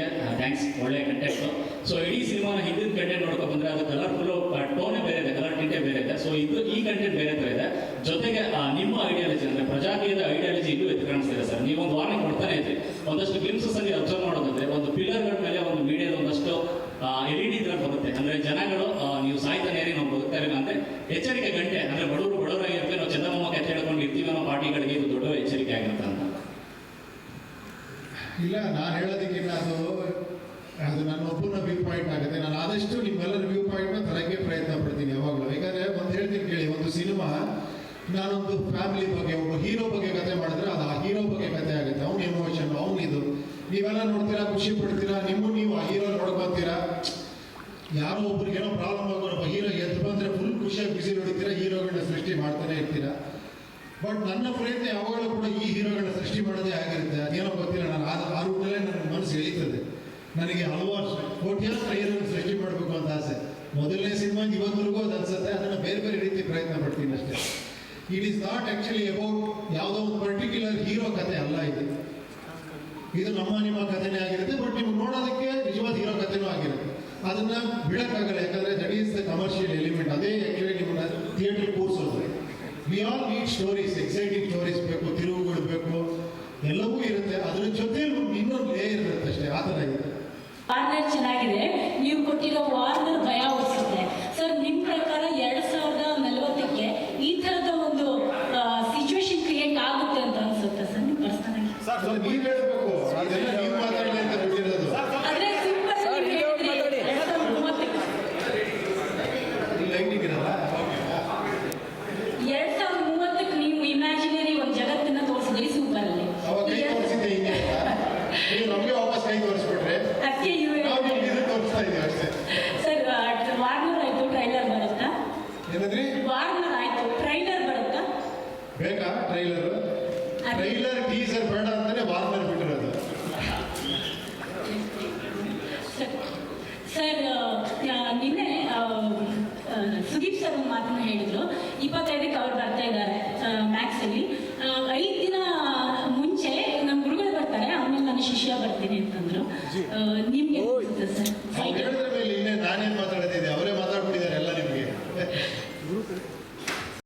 ಹೇಳಿದ್ದಕ್ಕೆ ಥ್ಯಾಂಕ್ಸ್ ಒಳ್ಳೆ content so ಇಡೀ ಸಿನಿಮಾನ ಹಿಂದಿನ ಕಂಟೆಂಟ್ ನೋಡ್ಕೊಂಡು ಬಂದ್ರೆ ಅದು ಕಲರ್ಫುಲ್ ಟೋನೇ ಬೇರೆ ಇದೆ ಕಲರ್ ಟಿಂಟೇ ಬೇರೆ ಇದೆ. ಸೊ ಇದು ಈ ಕಂಟೆಂಟ್ ಬೇರೆ ಥರ ಇದೆ. ಜೊತೆಗೆ ನಿಮ್ಮ ಐಡಿಯಾಲಜಿ ಅಂದ್ರೆ ಪ್ರಜಾಕೀಯದ ಐಡಿಯಾಲಜಿ ಇನ್ನೂ ಎದ್ದು ಕಾಣಿಸ್ತಿದೆ ಸರ್. ನೀವು ಒಂದು ವಾರ್ನಿಂಗ್ ಕೊಡ್ತಾನೆ ಇದ್ರಿ. ಒಂದಷ್ಟು ಗ್ಲಿಮ್ಸಸ್ ಅಲ್ಲಿ ಅಬ್ಸರ್ವ್ ಮಾಡೋದಂದ್ರೆ, ಒಂದು ಪಿಲ್ಲರ್ಗಳ ಮೇಲೆ ಒಂದು ಮೀಡಿಯಾದ ಒಂದಷ್ಟು ಎಲ್ ಇ ಡಿ ಇದ್ರಲ್ಲಿ ಬರುತ್ತೆ. ಅಂದ್ರೆ ಜನಗಳು ನೀವು ಸಾಯ್ತಾನೆ ನಾವು ಬದುಕ್ತಾ ಅಂದ್ರೆ ಎಚ್ಚರಿಕೆ ಗಂಟೆ. ಅಂದ್ರೆ ಬಡವರು ಬಡವರಾಗಿರ್ತೀವಿ ನಾವು ಚಂದಮ್ಮ ಕಥೆ ಹೇಳ್ಕೊಂಡು ಇರ್ತೀವಿ ಅನ್ನೋ ಪಾರ್ಟಿಗಳಿಗೆ ಇದು ದೊಡ್ಡ ಎಚ್ಚರಿಕೆ ಆಗಿರುತ್ತೆ ಅಂತ ಇಲ್ಲ, ನಾನು ಹೇಳೋದಕ್ಕಿಂತ ಅದು ಅದು ನನ್ನ ಒಬ್ಬನ ವ್ಯೂ ಪಾಯಿಂಟ್ ಆಗುತ್ತೆ. ನಾನು ಆದಷ್ಟು ನಿಮ್ಮೆಲ್ಲರ ವ್ಯೂ ಪಾಯಿಂಟ್ನ ತರಕ್ಕೆ ಪ್ರಯತ್ನ ಪಡ್ತೀನಿ ಯಾವಾಗಲೂ. ಯಾಕಂದರೆ ಒಂದು ಹೇಳ್ತೀನಿ ಕೇಳಿ, ಒಂದು ಸಿನಿಮಾ, ನಾನೊಂದು ಫ್ಯಾಮಿಲಿ ಬಗ್ಗೆ, ಒಬ್ಬ ಹೀರೋ ಬಗ್ಗೆ ಕತೆ ಮಾಡಿದ್ರೆ ಅದು ಆ ಹೀರೋ ಬಗ್ಗೆ ಕತೆ ಆಗುತ್ತೆ. ಅವ್ನ ಎಮೋಷನ್ ಅವ್ನು ಇದು. ನೀವೆಲ್ಲ ನೋಡ್ತೀರಾ, ಖುಷಿ ಪಡ್ತೀರಾ ನಿಮ್ಮ ನೀವು ಆ ಹೀರೋ ನೋಡ್ಕೊತೀರಾ ಯಾರೋ ಒಬ್ರಿಗೆ ಏನೋ ಪ್ರಾಬ್ಲಮ್ ಆಗೋ ಒಬ್ಬ ಹೀರೋ ಎದ್ದು ಬಂದರೆ ಫುಲ್ ಖುಷಿಯಾಗಿ ಬಿಸಿ ನೋಡ್ತೀರಾ ಹೀರೋಗಳನ್ನ ಸೃಷ್ಟಿ ಮಾಡ್ತಾನೆ ಇರ್ತೀರಾ? ಬಟ್ ನನ್ನ ಪ್ರಯತ್ನ ಯಾವಾಗಲೂ ಕೂಡ ಈ ಹೀರೋಗಳ ಸೃಷ್ಟಿ ಮಾಡೋದೇ ಆಗಿರುತ್ತೆ. ಅದೇನೋ ಗೊತ್ತಿಲ್ಲ. ನಾನು ಆ ರೂಟಲ್ಲೇ ನನ್ನ ಮನಸ್ಸು ಎಳೀತದೆ. ನನಗೆ ಹಲವಾರು ಕೋಟ್ಯಾಂತರ ಹೀರೋಗಳ ಸೃಷ್ಟಿ ಮಾಡಬೇಕು ಅಂತ ಆಸೆ. ಮೊದಲನೇ ಸಿನಿಮಾ ಇವತ್ತರೆಗೂ ಅದು ಅನ್ಸುತ್ತೆ. ಅದನ್ನು ಬೇರೆ ಬೇರೆ ರೀತಿ ಪ್ರಯತ್ನ ಪಡ್ತೀನಿ ಅಷ್ಟೇ. It is not actually about ಯಾವುದೋ ಒಂದು ಪರ್ಟಿಕ್ಯುಲರ್ ಹೀರೋ ಕತೆ ಅಲ್ಲ ಇದು. ಇದು ನಮ್ಮ ನಿಮ್ಮ ಕಥೆನೇ ಆಗಿರುತ್ತೆ. ಬಟ್ ನಿಮ್ಗೆ ನೋಡೋದಕ್ಕೆ ನಿಜವಾದ ಹೀರೋ ಕಥೆನೂ ಆಗಿರುತ್ತೆ. ಅದನ್ನ ಬಿಡೋಕ್ಕಾಗಲ್ಲ. ಯಾಕಂದರೆ that is the commercial element ಅದೇ ಆ್ಯಕ್ಚುಲಿ ನಿಮ್ಮನ್ನ theatre ಕೂರಿಸೋದು. We all need stories exciting stories ಬೇಕು ತಿರುವುಗಳು ಬೇಕು. ಎಲ್ಲವೂ ಇರುತ್ತೆ. ಅದ್ರ ಜೊತೆ ಇನ್ನೊಂದು ಲೇಯರ್ ಇರುತ್ತೆ ಅಷ್ಟೇ. ಆ ಥರ ಇದೆ. ವಾರ್ನರ್ ಚೆನ್ನಾಗಿದೆ. ನೀವು ಕೊಟ್ಟಿರೋ ವಾರ್ನರ್ ಭಯ ಓಡಿಸುತ್ತೆ ಸರ್ ನಿಮ್ಮ ಪ್ರಕಾರ ಎರಡು ಸಾವಿರದ ನಲವತ್ತಕ್ಕೆ ಈ ಥರದ ಒಂದು ಸಿಚುವೇಶನ್ ಕ್ರಿಯೇಟ್ ಆಗುತ್ತೆ ಅಂತ ಅನ್ಸುತ್ತೆ ಸರ್ ನಿಮ್ಮ ಪರ್ಸನಲ್ ಸರ್ ನೀವು ಹೇಳಬೇಕು ಅದೆಲ್ಲ ನೀವು ಮಾತಾಡಲಿ ಅಂತ ಬಿಟ್ಟಿರೋದು ಆದ್ರೆ ಸಿಂಪಲ್ ಸರ್, ಆಗಿ ನೀವೇ ಒಂದು ಹೇಳಿದ್ರಿ, ಮಾತಾಡಿ. ಎರಡ್ ಸಾವಿರದ ಮೂವತ್ತಕ್ಕೆ ಲೈಟಿಂಗ್ ಇರಲ್ಲ ಎರಡ್ ಸಾವಿರದ ಮೂವತ್ತಕ್ಕೆ ನೀವು ಇಮ್ಯಾಜಿನರಿ ಒಂದು ಜಗತ್ತನ್ನ ತೋರಿಸಿದ್ರಿ ಸೂಪರ್ ಅಲ್ಲಿ ಅವಾಗ ಕೈ ತೋರಿಸಿದ್ದೆ ಹಿಂಗೆ ಅಂತ ನೀವು ನಮಗೆ ವಾಪಸ್ ಕೈ ತೋರಿಸ್ಬಿಟ್ರೆ ಅದಕ್ಕೆ ಇವು ನಾವು ಅಷ್ಟೇ ಸರ್ ವಾರ್ನರ್ ಆಯ್ತು ಟ್ರೈಲರ್ ಬರುತ್ತಾ? ಏನಂದ್ರಿ? ವಾರ್ನರ್ ಆಯ್ತು ಟ್ರೈಲರ್ ಬರುತ್ತಾ? ಬೇಕಾ ಟ್ರೈಲರ್ ಟ್ರೈಲರ್ ಟೀಸರ್ ಬೇಡ ಅಂತಾನೆ ವಾರ್ನರ್ ಬಿಟ್ಟಿರೋದು. ಸರ್ ನಿನ್ನೆ ಸುದೀಪ್ ಸರ್ ಒಂದು ಮಾತನ್ನು ಹೇಳಿದ್ರು. ಇಪ್ಪತ್ತೈದಕ್ಕೆ ಅವ್ರು ಬರ್ತಾ ಇದ್ದಾರೆ ಮ್ಯಾಕ್ಸಲ್ಲಿ ಐದು ದಿನ ನಾನು ಶಿಷ್ಯ ಬರ್ತೀನಿ ಅಂತಂದ್ರು. ನಿಮ್ಗೆ ಮಾತಾಡ್ತಿದ್ದೆ ಸರ್?